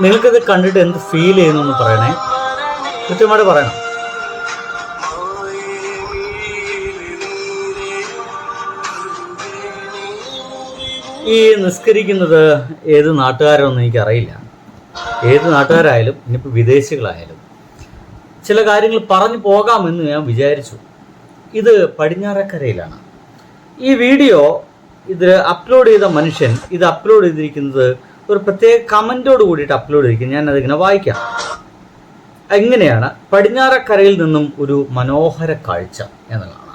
നിങ്ങൾക്കിത് കണ്ടിട്ട് എന്ത് ഫീൽ ചെയ്യുന്നു എന്ന് പറയണേ. കൃത്യമായിട്ട് പറയണം. ഈ നിസ്കരിക്കുന്നത് ഏത് നാട്ടുകാരൊന്നും എനിക്കറിയില്ല. ഏത് നാട്ടുകാരായാലും ഇനിയിപ്പോൾ വിദേശികളായാലും. ചില കാര്യങ്ങൾ പറഞ്ഞു പോകാമെന്ന് ഞാൻ വിചാരിച്ചു. ഇത് പടിഞ്ഞാറക്കരയിലാണ്. ഈ വീഡിയോ ഇത് അപ്ലോഡ് ചെയ്ത മനുഷ്യൻ ഇത് അപ്ലോഡ് ചെയ്തിരിക്കുന്നത് ഒരു പ്രത്യേക കമന്റോട് കൂടിയിട്ട് അപ്ലോഡ് ചെയ്യും ഞാൻ അതിങ്ങനെ വായിക്കാം. എങ്ങനെയാണ് പടിഞ്ഞാറക്കരയിൽ നിന്നും ഒരു മനോഹര കാഴ്ച എന്നുള്ളതാണ്.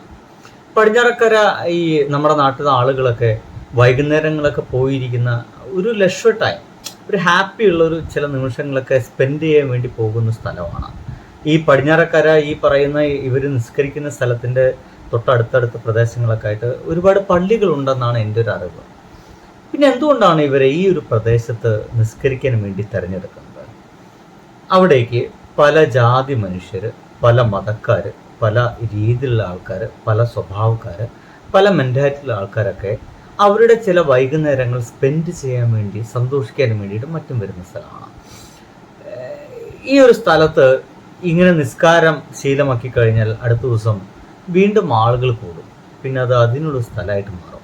പടിഞ്ഞാറക്കര ഈ നമ്മുടെ നാട്ടിലെ ആളുകളൊക്കെ വൈകുന്നേരങ്ങളൊക്കെ പോയിരിക്കുന്ന ഒരു ലക്ഷ ടൈം ഒരു ഹാപ്പി ഉള്ള ഒരു ചില നിമിഷങ്ങളൊക്കെ സ്പെൻഡ് ചെയ്യാൻ വേണ്ടി പോകുന്ന സ്ഥലമാണ്. ഈ പടിഞ്ഞാറക്കര ഈ പറയുന്ന ഇവർ നിസ്കരിക്കുന്ന സ്ഥലത്തിന്റെ തൊട്ടടുത്തടുത്ത പ്രദേശങ്ങളൊക്കെ ആയിട്ട് ഒരുപാട് പള്ളികളുണ്ടെന്നാണ് എന്റെ ഒരു അറിവ്. പിന്നെ എന്തുകൊണ്ടാണ് ഇവരെ ഈ ഒരു പ്രദേശത്ത് നിസ്കരിക്കാൻ വേണ്ടി തിരഞ്ഞെടുക്കുന്നത്? അവിടേക്ക് പല ജാതി മനുഷ്യർ പല മതക്കാർ പല രീതിയിലുള്ള ആൾക്കാർ പല സ്വഭാവക്കാർ പല മെന്റാലിറ്റിയിലുള്ള ആൾക്കാരൊക്കെ അവരുടെ ചില വൈകുന്നേരങ്ങൾ സ്പെൻഡ് ചെയ്യാൻ വേണ്ടി സന്തോഷിക്കാൻ വേണ്ടിയിട്ട് മറ്റും വരുന്ന സ്ഥലമാണ്. ഈ ഒരു സ്ഥലത്ത് ഇങ്ങനെ നിസ്കാരം ശീലമാക്കി കഴിഞ്ഞാൽ അടുത്ത ദിവസം വീണ്ടും ആളുകൾ കൂടും. പിന്നെ അത് അതിനുള്ള സ്ഥലമായിട്ട് മാറും.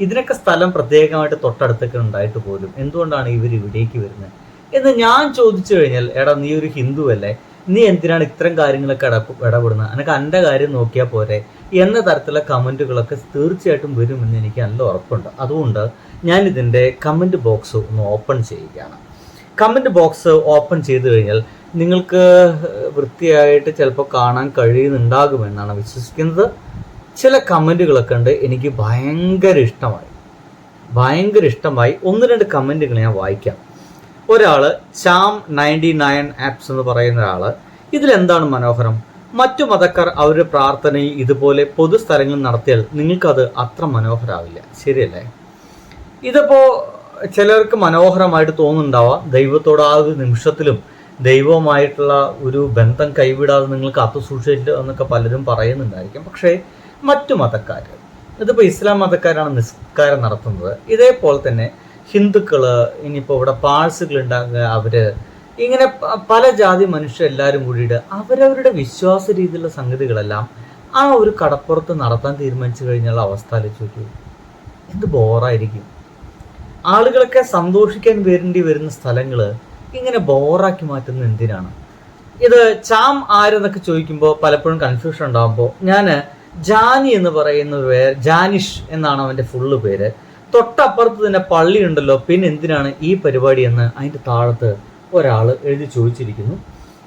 ഇതിനൊക്കെ സ്ഥലം പ്രത്യേകമായിട്ട് തൊട്ടടുത്തൊക്കെ ഉണ്ടായിട്ട് പോലും എന്തുകൊണ്ടാണ് ഇവർ ഇവിടേക്ക് വരുന്നത്? എന്ന് ഞാൻ ചോദിച്ചു കഴിഞ്ഞാൽ എടാ നീ ഒരു ഹിന്ദു അല്ലേ? നീ എന്തിനാണ് ഇത്തരം കാര്യങ്ങളൊക്കെ ഇടപ ഇടപെടുന്നത്? എനിക്ക് എന്റെ കാര്യം നോക്കിയാൽ പോരെ. എന്ന തരത്തിലുള്ള കമന്റുകളൊക്കെ തീർച്ചയായിട്ടും വരുമെന്ന് എനിക്ക് നല്ല ഉറപ്പുണ്ട്. അതുകൊണ്ട് ഞാൻ ഇതിന്റെ കമന്റ് ബോക്സ് ഒന്ന് ഓപ്പൺ ചെയ്യുകയാണ്. കമന്റ് ബോക്സ് ഓപ്പൺ ചെയ്തു കഴിഞ്ഞാൽ നിങ്ങൾക്ക് വൃത്തിയായിട്ട് ചിലപ്പോൾ കാണാൻ കഴിയുന്നുണ്ടാകുമെന്നാണ് വിശ്വസിക്കുന്നത്. ചില കമന്റുകളൊക്കെ ഉണ്ട് എനിക്ക് ഭയങ്കര ഇഷ്ടമായി. ഭയങ്കര ഇഷ്ടമായി. ഒന്ന് രണ്ട് കമന്റുകൾ ഞാൻ വായിക്കാം. ഒരാൾ ചാം നയന്റി നയൻ ആപ്സ് എന്ന് പറയുന്ന ഒരാൾ ഇതിലെന്താണ് മനോഹരം? മറ്റു മതക്കാർ അവരുടെ പ്രാർത്ഥനയിൽ ഇതുപോലെ പൊതുസ്ഥലങ്ങളിൽ നടത്തിയാൽ നിങ്ങൾക്കത് അത്ര മനോഹരാവില്ല. ശരിയല്ലേ? ഇതിപ്പോൾ ചിലർക്ക് മനോഹരമായിട്ട് തോന്നുന്നുണ്ടാവാം. ദൈവത്തോട് ഒരു നിമിഷത്തിലും ദൈവവുമായിട്ടുള്ള ഒരു ബന്ധം കൈവിടാതെ നിങ്ങൾ കാത്തു സൂക്ഷിച്ചില്ല എന്നൊക്കെ പലരും പറയുന്നുണ്ടായിരിക്കും. പക്ഷേ മറ്റു മതക്കാർ ഇതിപ്പോൾ ഇസ്ലാം മതക്കാരാണ് നിസ്കാരം നടത്തുന്നത്. ഇതേപോലെ തന്നെ ഹിന്ദുക്കൾ ഇനിയിപ്പോൾ ഇവിടെ പാഴ്സുകൾ ഉണ്ടാകുക അവർ ഇങ്ങനെ പല ജാതി മനുഷ്യരെല്ലാവരും കൂടിയിട്ട് അവരവരുടെ വിശ്വാസ രീതിയിലുള്ള സംഗതികളെല്ലാം ആ ഒരു കടപ്പുറത്ത് നടത്താൻ തീരുമാനിച്ചു കഴിഞ്ഞുള്ള അവസ്ഥ ആലോചിച്ച് എന്ത് ബോറായിരിക്കും ആളുകളൊക്കെ സന്തോഷിക്കാൻ വേണ്ടി വരുന്ന സ്ഥലങ്ങൾ ഇങ്ങനെ ബോറാക്കി മാറ്റുന്നത് എന്തിനാണ്? ഇത് ചാം ആരെന്നൊക്കെ ചോദിക്കുമ്പോൾ പലപ്പോഴും കൺഫ്യൂഷൻ ഉണ്ടാകുമ്പോൾ ഞാൻ ജാനി എന്ന് പറയുന്ന പേര് ജാനിഷ് എന്നാണ് അവന്റെ ഫുള്ള് പേര്. തൊട്ടപ്പുറത്ത് തന്നെ പള്ളി ഉണ്ടല്ലോ പിന്നെ എന്തിനാണ് ഈ പരിപാടി എന്ന് അതിന്റെ താഴത്ത് ഒരാൾ എഴുതി ചോദിച്ചിരിക്കുന്നു.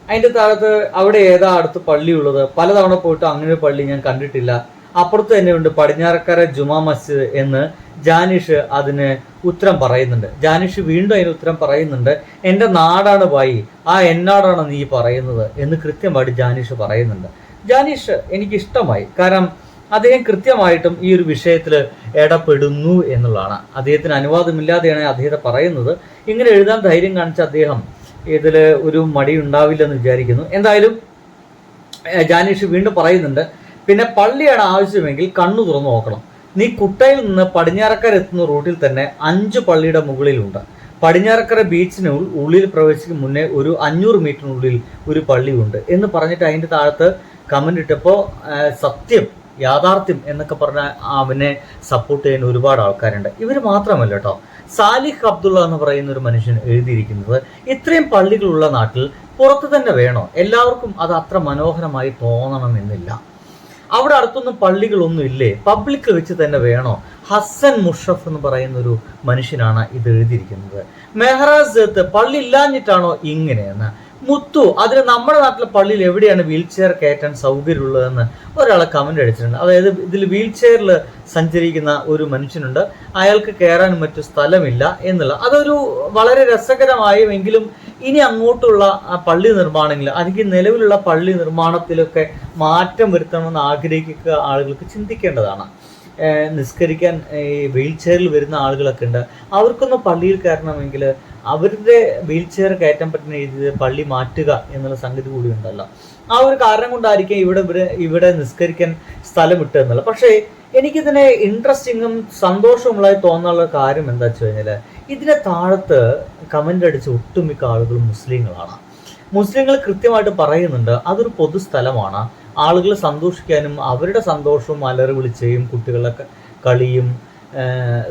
അതിന്റെ താഴത്ത് അവിടെ ഏതാ അടുത്ത് പള്ളി ഉള്ളത്? പലതവണ പോയിട്ട് അങ്ങനെ പള്ളി ഞാൻ കണ്ടിട്ടില്ല. അപ്പുറത്ത് തന്നെ ഉണ്ട് പടിഞ്ഞാറക്കര ജുമാ മസ്ജിദ് എന്ന് ജാനിഷ് അതിന് ഉത്തരം പറയുന്നുണ്ട്. ജാനിഷ് വീണ്ടും അതിന് ഉത്തരം പറയുന്നുണ്ട്. എന്റെ നാടാണ് ബായി ആ എന്നാടാണ് നീ പറയുന്നത് എന്ന് കൃത്യമായിട്ട് ജാനിഷ് പറയുന്നുണ്ട്. ജാനിഷ് എനിക്ക് ഇഷ്ടമായി കാരണം അദ്ദേഹം കൃത്യമായിട്ടും ഈ ഒരു വിഷയത്തിൽ ഇടപെടുന്നു എന്നുള്ളതാണ്. അദ്ദേഹത്തിന് അനുവാദമില്ലാതെയാണ് അദ്ദേഹത്തെ പറയുന്നത്. ഇങ്ങനെ എഴുതാൻ ധൈര്യം കാണിച്ച അദ്ദേഹം ഇതിൽ ഒരു മടി ഉണ്ടാവില്ലെന്ന് വിചാരിക്കുന്നു. എന്തായാലും ജാനീഷ് വീണ്ടും പറയുന്നുണ്ട്. പിന്നെ പള്ളിയാണ് ആവശ്യമെങ്കിൽ കണ്ണു തുറന്നു നോക്കണം. നീ കുട്ടയിൽ നിന്ന് പടിഞ്ഞാറക്കര എത്തുന്ന റൂട്ടിൽ തന്നെ അഞ്ച് പള്ളിയുടെ മുകളിലുണ്ട്. പടിഞ്ഞാറക്കര ബീച്ചിന് ഉള്ളിൽ പ്രവേശിക്കും മുന്നേ ഒരു അഞ്ഞൂറ് മീറ്ററിനുള്ളിൽ ഒരു പള്ളിയുണ്ട് എന്ന് പറഞ്ഞിട്ട് അതിന്റെ താഴത്ത് കമന്റ് ഇട്ടപ്പോൾ സത്യം യാഥാർത്ഥ്യം എന്നൊക്കെ പറഞ്ഞ അവനെ സപ്പോർട്ട് ചെയ്യുന്ന ഒരുപാട് ആൾക്കാരുണ്ട്. ഇവർ മാത്രമല്ല കേട്ടോ സാലിഹ് അബ്ദുള്ള എന്ന് പറയുന്ന ഒരു മനുഷ്യൻ എഴുതിയിരിക്കുന്നത് ഇത്രയും പള്ളികളുള്ള നാട്ടിൽ പുറത്ത് തന്നെ വേണോ? എല്ലാവർക്കും അത് അത്ര മനോഹരമായി തോന്നണമെന്നില്ല അവിടെ അടുത്തൊന്നും പള്ളികളൊന്നും ഇല്ലേ? പബ്ലിക് വെച്ച് തന്നെ വേണോ? ഹസൻ മുഷഫ് എന്ന് പറയുന്ന ഒരു മനുഷ്യനാണ് ഇത് എഴുതിയിരിക്കുന്നത്. മെഹറാസ് പള്ളി ഇല്ലാഞ്ഞിട്ടാണോ ഇങ്ങനെയെന്ന്? മുത്തു. അതിന് നമ്മുടെ നാട്ടിലെ പള്ളിയിൽ എവിടെയാണ് വീൽ ചെയർ കയറ്റാൻ സൗകര്യമുള്ളതെന്ന് ഒരാളെ കമന്റ് അടിച്ചിട്ടുണ്ട്. അതായത് ഇതിൽ വീൽ ചെയറിൽ സഞ്ചരിക്കുന്ന ഒരു മനുഷ്യനുണ്ട്. അയാൾക്ക് കയറാൻ മറ്റു സ്ഥലമില്ല എന്നുള്ള. അതൊരു വളരെ രസകരമായും എങ്കിലും ഇനി അങ്ങോട്ടുള്ള പള്ളി നിർമ്മാണങ്ങൾ അല്ലെങ്കിൽ നിലവിലുള്ള പള്ളി നിർമ്മാണത്തിലൊക്കെ മാറ്റം വരുത്തണമെന്ന് ആഗ്രഹിക്കുക ആളുകൾക്ക് ചിന്തിക്കേണ്ടതാണ്. നിസ്കരിക്കാൻ ഈ വീൽ ചെയറിൽ വരുന്ന ആളുകളൊക്കെ ഉണ്ട്. അവർക്കൊന്ന് പള്ളിയിൽ കയറണമെങ്കിൽ അവരുടെ വീൽ ചെയർ കയറ്റാൻ പറ്റുന്ന രീതിയിൽ പള്ളി മാറ്റുക എന്നുള്ള സംഗതി കൂടി ഉണ്ടല്ലോ. ആ ഒരു കാരണം കൊണ്ടായിരിക്കും ഇവിടെ ഇവിടെ ഇവിടെ നിസ്കരിക്കാൻ സ്ഥലം വിട്ടെന്നുള്ളത് പക്ഷേ എനിക്കിതിനെ ഇൻട്രസ്റ്റിങ്ങും സന്തോഷമുള്ളതായി തോന്നാനുള്ള കാര്യം എന്താ വെച്ച് കഴിഞ്ഞാൽ ഇതിന്റെ താഴത്ത് കമന്റ് അടിച്ച ഒട്ടുമിക്ക ആളുകളും മുസ്ലിങ്ങളാണ്. മുസ്ലിങ്ങൾ കൃത്യമായിട്ട് പറയുന്നുണ്ട് അതൊരു പൊതുസ്ഥലമാണ് ആളുകൾ സന്തോഷിക്കാനും അവരുടെ സന്തോഷവും അലറി വിളിച്ചയും കുട്ടികളുടെ കളിയും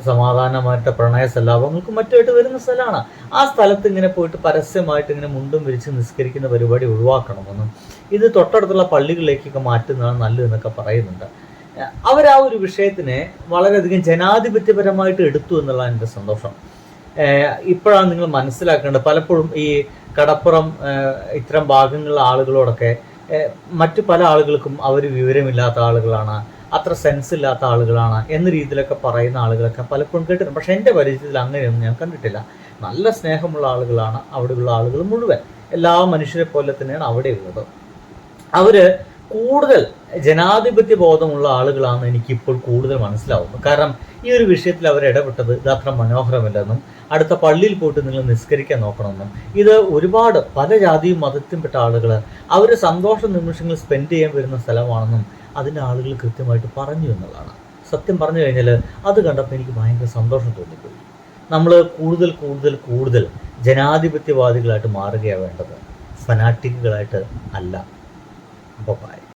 സമാധാനമായിട്ട് പ്രണയ സല്ലാപങ്ങൾക്കും മറ്റുമായിട്ട് വരുന്ന സ്ഥലമാണ്. ആ സ്ഥലത്ത് ഇങ്ങനെ പോയിട്ട് പരസ്യമായിട്ട് ഇങ്ങനെ മുണ്ടും വിരിച്ച് നിസ്കരിക്കുന്ന പരിപാടി ഒഴിവാക്കണമെന്നും ഇത് തൊട്ടടുത്തുള്ള പള്ളികളിലേക്കൊക്കെ മാറ്റുന്നതാണ് നല്ലതെന്നൊക്കെ പറയുന്നുണ്ട്. അവർ ആ ഒരു വിഷയത്തിനെ വളരെയധികം ജനാധിപത്യപരമായിട്ട് എടുത്തു എന്നുള്ളതാണ് എന്റെ സന്തോഷം. ഇപ്പോഴാണ് നിങ്ങൾ മനസ്സിലാക്കേണ്ടത്. പലപ്പോഴും ഈ കടപ്പുറം ഇത്തരം ഭാഗങ്ങളിലെ ആളുകളോടൊക്കെ മറ്റു പല ആളുകൾക്കും അവർ വിവരമില്ലാത്ത ആളുകളാണ്. അത്ര സെൻസ് ഇല്ലാത്ത ആളുകളാണ് എന്ന രീതിയിലൊക്കെ പറയുന്ന ആളുകളൊക്കെ പലപ്പോഴും കേട്ടിട്ടുണ്ട്. പക്ഷേ എന്റെ പരിചയത്തിൽ അങ്ങനെയൊന്നും ഞാൻ കണ്ടിട്ടില്ല. നല്ല സ്നേഹമുള്ള ആളുകളാണ് അവിടെയുള്ള ആളുകൾ മുഴുവൻ. എല്ലാ മനുഷ്യരെ പോലെ തന്നെയാണ് അവിടെയുള്ളത്. അവർ കൂടുതൽ ജനാധിപത്യ ബോധമുള്ള ആളുകളാണ് എനിക്കിപ്പോൾ കൂടുതൽ മനസ്സിലാവുന്നത് കാരണം ഈ ഒരു വിഷയത്തിൽ അവർ ഇടപെട്ടത് ഇത് അത്ര മനോഹരമല്ലെന്നും അടുത്ത പള്ളിയിൽ പോയിട്ട് നിങ്ങൾ നിസ്കരിക്കാൻ നോക്കണമെന്നും ഇത് ഒരുപാട് പല ജാതിയും മതത്തിൽപ്പെട്ട ആളുകൾ അവർ സന്തോഷ നിമിഷങ്ങൾ സ്പെൻഡ് ചെയ്യാൻ വരുന്ന സ്ഥലമാണെന്നും അതിന്റെ ആളുകൾ കൃത്യമായിട്ട് പറഞ്ഞു എന്നുള്ളതാണ്. സത്യം പറഞ്ഞു കഴിഞ്ഞാൽ അത് കണ്ടപ്പോൾ എനിക്ക് ഭയങ്കര സന്തോഷം തോന്നിപ്പോയി. നമ്മൾ കൂടുതൽ കൂടുതൽ കൂടുതൽ ജനാധിപത്യവാദികളായിട്ട് മാറുകയാണ് വേണ്ടത്. ഫനാറ്റിക്കുകളായിട്ട് അല്ല. ബൊബായ്